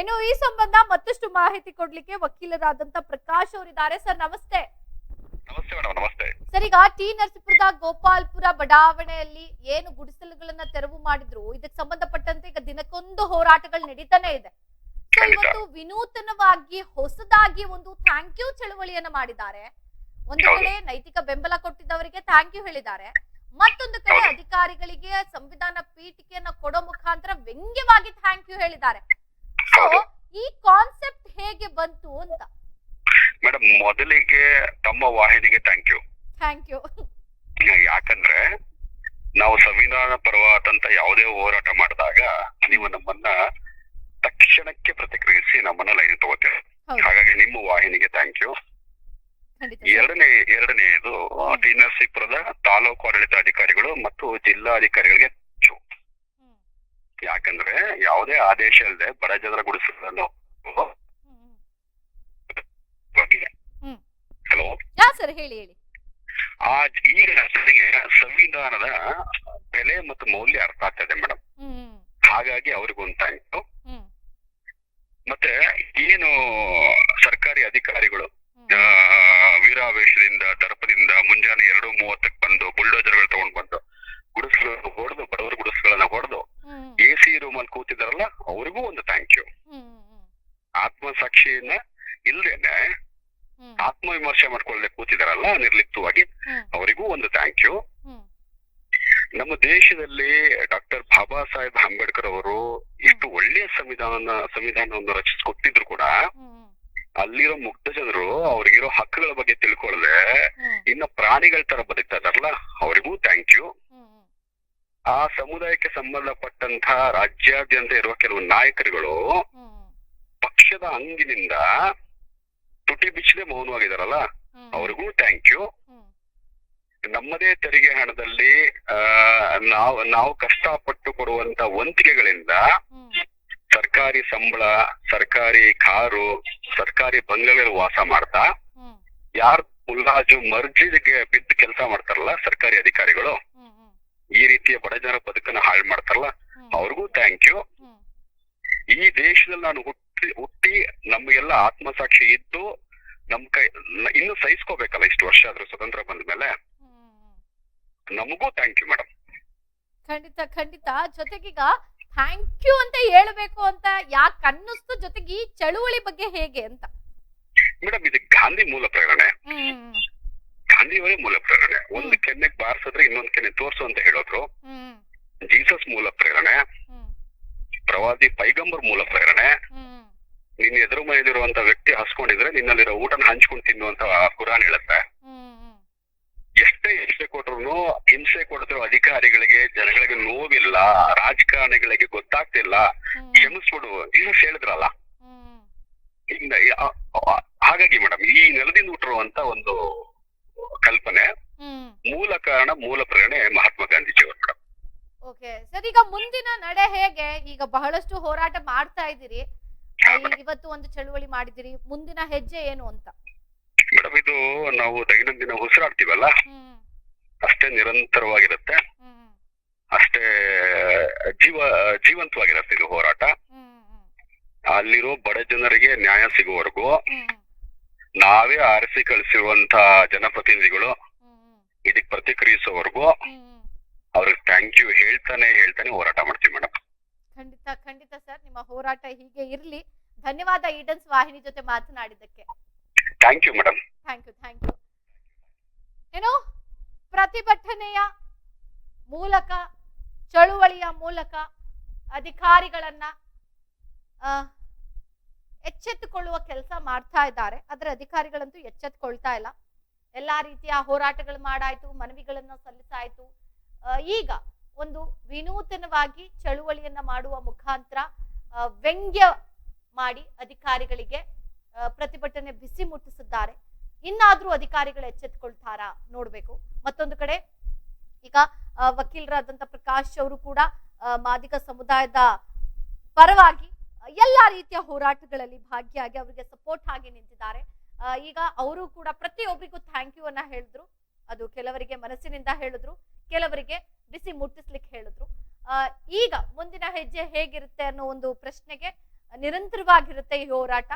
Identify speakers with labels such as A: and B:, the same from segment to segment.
A: ಇನ್ನು ಈ ಸಂಬಂಧ ಮತ್ತಷ್ಟು ಮಾಹಿತಿ ಕೊಡ್ಲಿಕ್ಕೆ ವಕೀಲರಾದಂತ ಪ್ರಕಾಶ್ ಅವರಿದ್ದಾರೆ. ಸರ್ ನಮಸ್ತೆ. ಸರ್ ಈಗ ಟಿ ನರಸೀಪುರದ ಗೋಪಾಲ್ಪುರ ಬಡಾವಣೆಯಲ್ಲಿ ಏನು ಗುಡಿಸಲುಗಳನ್ನ ತೆರವು ಮಾಡಿದ್ರು? ಇದಕ್ಕೆ ಸಂಬಂಧಪಟ್ಟಂತೆ ಈಗ ದಿನಕ್ಕೊಂದು ಹೋರಾಟಗಳು ನಡೀತಾನೆ ಇದೆ. ಸೊ ಇವತ್ತು ವಿನೂತನವಾಗಿ ಹೊಸದಾಗಿ ಒಂದು ಥ್ಯಾಂಕ್ ಯು ಚಳವಳಿಯನ್ನ ಮಾಡಿದ್ದಾರೆ. ಒಂದು. ಕಡೆ ನೈತಿಕ ಬೆಂಬಲ ಕೊಟ್ಟಿದ್ದವರಿಗೆ ಥ್ಯಾಂಕ್ ಯು ಹೇಳಿದ್ದಾರೆ. ಮತ್ತೊಂದು ಕಡೆ ಅಧಿಕಾರಿಗಳಿಗೆ ಸಂವಿಧಾನ ಪೀಠಿಕೆಯನ್ನ ಕೊಡೋ ಮುಖಾಂತರ ವ್ಯಂಗ್ಯವಾಗಿ ಥ್ಯಾಂಕ್ ಯು ಹೇಳಿದ್ದಾರೆ ಸೊ
B: ಹೌದು.
A: ಈ ಕಾನ್ಸೆಪ್ಟ್ ಹೇಗೆ ಬಂತು ಅಂತ?
B: ಮೇಡಮ್ ಮೊದಲಿಗೆ ತಮ್ಮ ವಾಹಿನಿಗೆ ಥ್ಯಾಂಕ್ ಯು
A: ಥ್ಯಾಂಕ್ ಯು
B: ಯಾಕಂದ್ರೆ ನಾವು ಸಂವಿಧಾನ ಪರವಾದಂತ ಯಾವುದೇ ಹೋರಾಟ ಮಾಡಿದಾಗ ನೀವು ನಮ್ಮನ್ನ ತಕ್ಷಣಕ್ಕೆ ಪ್ರತಿಕ್ರಿಯಿಸಿ ನಮ್ಮನ್ನ ಲೈನ್ ತಗೋತೀರಿ. ಹಾಗಾಗಿ ನಿಮ್ಮ ವಾಹಿನಿಗೆ ಥ್ಯಾಂಕ್ ಯು. ಎರಡನೇ ಎರಡನೇದು ಟಿ ನರಸೀಪುರದ ತಾಲೂಕು ಆಡಳಿತಾಧಿಕಾರಿಗಳು ಮತ್ತು ಜಿಲ್ಲಾಧಿಕಾರಿಗಳಿಗೆ ಅಧಿಕಾರಿಗಳಿಗೆ you. ಯಾಕಂದ್ರೆ ಯಾವುದೇ ಆದೇಶ ಇಲ್ಲದೆ ಬಡ ಜನರ ಗುಡಿಸಲು
A: ಹೇಳಿ ಹೇಳಿ.
B: ಆ ಈಗ ಸರಿಗೆ ಸಂವಿಧಾನದ ಬೆಲೆ ಮತ್ತು ಮೌಲ್ಯ ಅರ್ಥ ಆಗ್ತದೆ ಮೇಡಮ್ ಹಾಗಾಗಿ
A: ಹ್ಮ್.
B: ಮತ್ತೆ ಏನು ಸರ್ಕಾರಿ ಅಧಿಕಾರಿಗಳು ವೀರಾವೇಶದಿಂದ ದರ್ಪದಿಂದ ಮುಂಜಾನೆ ಎರಡು ಮೂವತ್ತಕ್ಕೆ ಬಂದು ಬುಲ್ಡೋಜರ್ಗಳು ತಗೊಂಡ್ ಬಂದು ಗುಡಿಸಲು ಹೊಡೆದು ಬಡವರ ಗುಡಿಸ್ಗಳನ್ನ ಹೊಡೆದು ಎ ಸಿ ರೂಮಲ್ಲಿ ಕೂತಿದಾರಲ್ಲ ಅವ್ರಿಗೂ ಒಂದು ಥ್ಯಾಂಕ್ ಯು ಆತ್ಮಸಾಕ್ಷಿಯನ್ನ ಇಲ್ದೇನೆ ಆತ್ಮವಿಮರ್ಶೆ ಮಾಡ್ಕೊಳ್ಳದೆ ಕೂತಿದಾರಲ್ಲ ನಿರ್ಲಿಪ್ತವಾಗಿ ಅವರಿಗೂ ಒಂದು ಥ್ಯಾಂಕ್ ಯು ನಮ್ಮ ದೇಶದಲ್ಲಿ ಡಾಕ್ಟರ್ ಬಾಬಾ ಸಾಹೇಬ್ ಅಂಬೇಡ್ಕರ್ ಅವರು ಇಷ್ಟು ಒಳ್ಳೆಯ ಸಂವಿಧಾನ ಸಂವಿಧಾನವನ್ನು ರಚಿಸಿಕೊಟ್ಟಿದ್ರು ಕೂಡ ಅಲ್ಲಿರೋ ಮುಕ್ತ ಜನರು ಅವ್ರಿಗಿರೋ ಹಕ್ಕುಗಳ ಬಗ್ಗೆ ತಿಳ್ಕೊಳ್ಳದೆ ಇನ್ನ ಪ್ರಾಣಿಗಳ ತರ ಬದುಕ್ತಾ ಇದಾರಲ್ಲ ಅವರಿಗೂ ಥ್ಯಾಂಕ್ ಯು ಆ ಸಮುದಾಯಕ್ಕೆ ಸಂಬಂಧಪಟ್ಟಂತ ರಾಜ್ಯಾದ್ಯಂತ ಇರುವ ಕೆಲವು ನಾಯಕರುಗಳು ಪಕ್ಷದ ಅಂಗಿನಿಂದ ತುಟಿ ಬಿಚ್ಚದೆ ಮೌನವಾಗಿದಾರಲ್ಲ ಅವ್ರಿಗೂ ಥ್ಯಾಂಕ್ ಯು ನಮ್ಮದೇ ತೆರಿಗೆ ಹಣದಲ್ಲಿ ನಾವು ನಾವು ಕಷ್ಟಪಟ್ಟು ಕೊಡುವಂತ
A: ವಂತಿಕೆಗಳಿಂದ
B: ಸರ್ಕಾರಿ ಸಂಬಳ ಸರ್ಕಾರಿ ಕಾರು ಸರ್ಕಾರಿ ಬಂಗಲೆಗಳು ವಾಸ ಮಾಡ್ತಾ ಯಾರ್ ಮುಲ್ಲಾಜು ಮರ್ಜಿಗೆ ಬಿದ್ದು ಕೆಲಸ ಮಾಡ್ತಾರಲ್ಲ ಸರ್ಕಾರಿ ಅಧಿಕಾರಿಗಳು ಈ ರೀತಿಯ ಬಡ ಜನರ ಬದುಕನ್ನ ಹಾಳು ಮಾಡ್ತಾರಲ್ಲ ಅವ್ರಿಗೂ ಥ್ಯಾಂಕ್ ಯು ಈ ದೇಶದಲ್ಲಿ ನಾನು ಹುಟ್ಟಿ ಹುಟ್ಟಿ ನಮಗೆಲ್ಲ ಆತ್ಮಸಾಕ್ಷಿ ಇದ್ದು ನಮ್ ಕೈ ಇನ್ನು ಸಹಿಸ್ಕೋಬೇಕಲ್ಲ ಇಷ್ಟು ವರ್ಷ ಆದ್ರೂ ಸ್ವತಂತ್ರ ಬಂದ ಮೇಲೆ ನಮಗೂ ಥ್ಯಾಂಕ್ ಯು ಮೇಡಮ್
A: ಖಂಡಿತ ಖಂಡಿತ. ಜೊತೆಗೀಗ ಥ್ಯಾಂಕ್ ಯು ಅಂತ ಹೇಳಬೇಕು ಅಂತ ಯಾಕೆ ಅನ್ನಿಸ್ತು? ಜೊತೆಗೆ ಈ ಚಳುವಳಿ ಬಗ್ಗೆ ಹೇಗೆ ಅಂತ.
B: ಮೇಡಮ್ ಇದು ಗಾಂಧಿ ಮೂಲ ಪ್ರೇರಣೆ.
A: ಗಾಂಧಿ
B: ಗಾಂಧಿಯವರೇ ಮೂಲ ಪ್ರೇರಣೆ. ಒಂದು ಕೆನ್ನೆ ಬಾರಿಸಿದ್ರೆ ಇನ್ನೊಂದ್ ಕೆನ್ನೆ ತೋರ್ಸು ಅಂತ ಹೇಳಿದ್ರು. ಜೀಸಸ್ ಮೂಲ ಪ್ರೇರಣೆ. ಪ್ರವಾದಿ ಪೈಗಂಬರ್ ಮೂಲ ಪ್ರೇರಣೆ. ನಿನ್ನ ಎದುರು ಮನೆಯಲ್ಲಿರುವಂತ ವ್ಯಕ್ತಿ ಹಸ್ಕೊಂಡಿದ್ರೆ ನಿನ್ನಲ್ಲಿರೋ ಊಟನ ಹಂಚ್ಕೊಂಡು ತಿನ್ನುವಂತ ಕುರಾನ್ ಹೇಳುತ್ತೆ. ಎಷ್ಟೇ ಹಿಂಸೆ ಕೊಟ್ರು ಹಿಂಸೆ ಕೊಡ್ತಿರೋ ಅಧಿಕಾರಿಗಳಿಗೆ ಜನಗಳಿಗೆ ನೋವಿಲ್ಲ ರಾಜಕಾರಣಿಗಳಿಗೆ ಗೊತ್ತಾಗ್ತಿಲ್ಲ. ಕ್ಷಮಿಸ್ಬಿಡು. ಜೀಸಸ್ ಹೇಳಿದ್ರಲ್ಲ. ಹಾಗಾಗಿ ಮೇಡಮ್ ಈ ನೆಲದಿಂದ ಹುಟ್ಟಿರುವಂತ ಒಂದು ಕಲ್ಪನೆ ಮೂಲ ಕಾರಣ ಮೂಲ ಪ್ರೇರಣೆ ಮಹಾತ್ಮ ಗಾಂಧೀಜಿ ಅವರು ಮೇಡಮ್
A: ಓಕೆ. ಸರ್ ಈಗ ಮುಂದಿನ ನಡೆ ಹೇಗೆ? ಈಗ ಬಹಳಷ್ಟು ಹೋರಾಟ ಮಾಡ್ತಾ ಇದ್ದೀರಿ. ಇವತ್ತು ಒಂದು ಚಳುವಳಿ ಮಾಡಿದಿರಿ ಮುಂದಿನ ಹೆಜ್ಜೆ ಏನು ಅಂತ?
B: ಮೇಡಮ್ ಇದು ನಾವು ದೈನಂದಿನ ಉಸಿರಾಡ್ತೀವಲ್ಲ? ಅಷ್ಟೇ ನಿರಂತರವಾಗಿರುತ್ತೆ. ಅಷ್ಟೇ ಜೀವ ಜೀವಂತವಾಗಿರುತ್ತೆ ಇದು ಹೋರಾಟ. ಅಲ್ಲಿರೋ ಬಡ ಜನರಿಗೆ ನ್ಯಾಯ ಸಿಗುವವರೆಗೂ ನಾವೇ ಆರಿಸಿ ಕಳಿಸಿರುವಂತ ಜನಪ್ರತಿನಿಧಿಗಳು
A: ಇದಕ್ಕೆ
B: ಇದಕ್ ಪ್ರತಿಕ್ರಿಯಿಸೋವರೆಗೂ ಅವ್ರಿಗೆ ಥ್ಯಾಂಕ್ ಯು ಹೇಳ್ತಾನೆ ಹೇಳ್ತಾನೆ ಹೋರಾಟ ಮಾಡ್ತೀವಿ ಮೇಡಮ್
A: ಖಂಡಿತ ಖಂಡಿತ ಸರ್ ನಿಮ್ಮ ಹೋರಾಟ ಹೀಗೆ ಇರ್ಲಿ. ಧನ್ಯವಾದ ಈಡನ್ಸ್ ವಾಹಿನಿ ಜೊತೆ ಮಾತನಾಡಿದ್ದಕ್ಕೆ.
B: Thank you madam
A: thank you thank you ಏನು ಪ್ರತಿಭಟನೆಯ ಮೂಲಕ ಚಳುವಳಿಯ ಮೂಲಕ ಅಧಿಕಾರಿಗಳನ್ನ ಎಚ್ಚೆತ್ತುಕೊಳ್ಳುವ ಕೆಲಸ ಮಾಡ್ತಾ ಇದ್ದಾರೆ. ಆದ್ರೆ ಅಧಿಕಾರಿಗಳಂತೂ ಎಚ್ಚೆತ್ತುಕೊಳ್ತಾ ಇಲ್ಲ. ಎಲ್ಲಾ ರೀತಿಯ ಹೋರಾಟಗಳು ಮಾಡಾಯ್ತು ಮನವಿಗಳನ್ನ ಸಲ್ಲಿಸಾಯ್ತು. ಈಗ ಒಂದು ವಿನೂತನವಾಗಿ ಚಳುವಳಿಯನ್ನ ಮಾಡುವ ಮುಖಾಂತರ ವ್ಯಂಗ್ಯ ಮಾಡಿ ಅಧಿಕಾರಿಗಳಿಗೆ ಪ್ರತಿಭಟನೆ ಬಿಸಿ ಮುಟ್ಟಿಸಿದ್ದಾರೆ. ಇನ್ನಾದ್ರೂ ಅಧಿಕಾರಿಗಳು ಎಚ್ಚೆತ್ಕೊಳ್ತಾರಾ ನೋಡ್ಬೇಕು. ಮತ್ತೊಂದು ಕಡೆ, ಈಗ ವಕೀಲರಾದಂತ ಪ್ರಕಾಶ್ ಅವರು ಕೂಡ ಮಾದಿಗ ಸಮುದಾಯದ ಪರವಾಗಿ ಎಲ್ಲಾ ರೀತಿಯ ಹೋರಾಟಗಳಲ್ಲಿ ಭಾಗಿಯಾಗಿ ಅವರಿಗೆ ಸಪೋರ್ಟ್ ಆಗಿ ನಿಂತಿದ್ದಾರೆ. ಈಗ ಅವರು ಕೂಡ ಪ್ರತಿಯೊಬ್ಬರಿಗೂ ಥ್ಯಾಂಕ್ ಯು ಅನ್ನ ಹೇಳಿದ್ರು. ಅದು ಕೆಲವರಿಗೆ ಮನಸ್ಸಿನಿಂದ ಹೇಳಿದ್ರು, ಕೆಲವರಿಗೆ ಬಿಸಿ ಮುಟ್ಟಿಸ್ಲಿಕ್ಕೆ ಹೇಳಿದ್ರು. ಈಗ ಮುಂದಿನ ಹೆಜ್ಜೆ ಹೇಗಿರುತ್ತೆ ಅನ್ನೋ ಒಂದು ಪ್ರಶ್ನೆಗೆ ನಿರಂತರವಾಗಿರುತ್ತೆ ಈ ಹೋರಾಟ.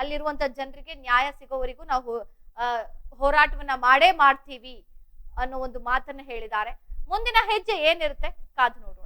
A: ಅಲ್ಲಿರುವಂತ ಜನರಿಗೆ ನ್ಯಾಯ ಸಿಗೋವರೆಗೂ ನಾವು ಹೋರಾಟವನ್ನ ಮಾಡೇ ಮಾಡ್ತೀವಿ ಅನ್ನೋ ಒಂದು ಮಾತನ್ನ ಹೇಳಿದ್ದಾರೆ. ಮುಂದಿನ ಹೆಜ್ಜೆ ಏನಿರುತ್ತೆ ಕಾದು ನೋಡಿ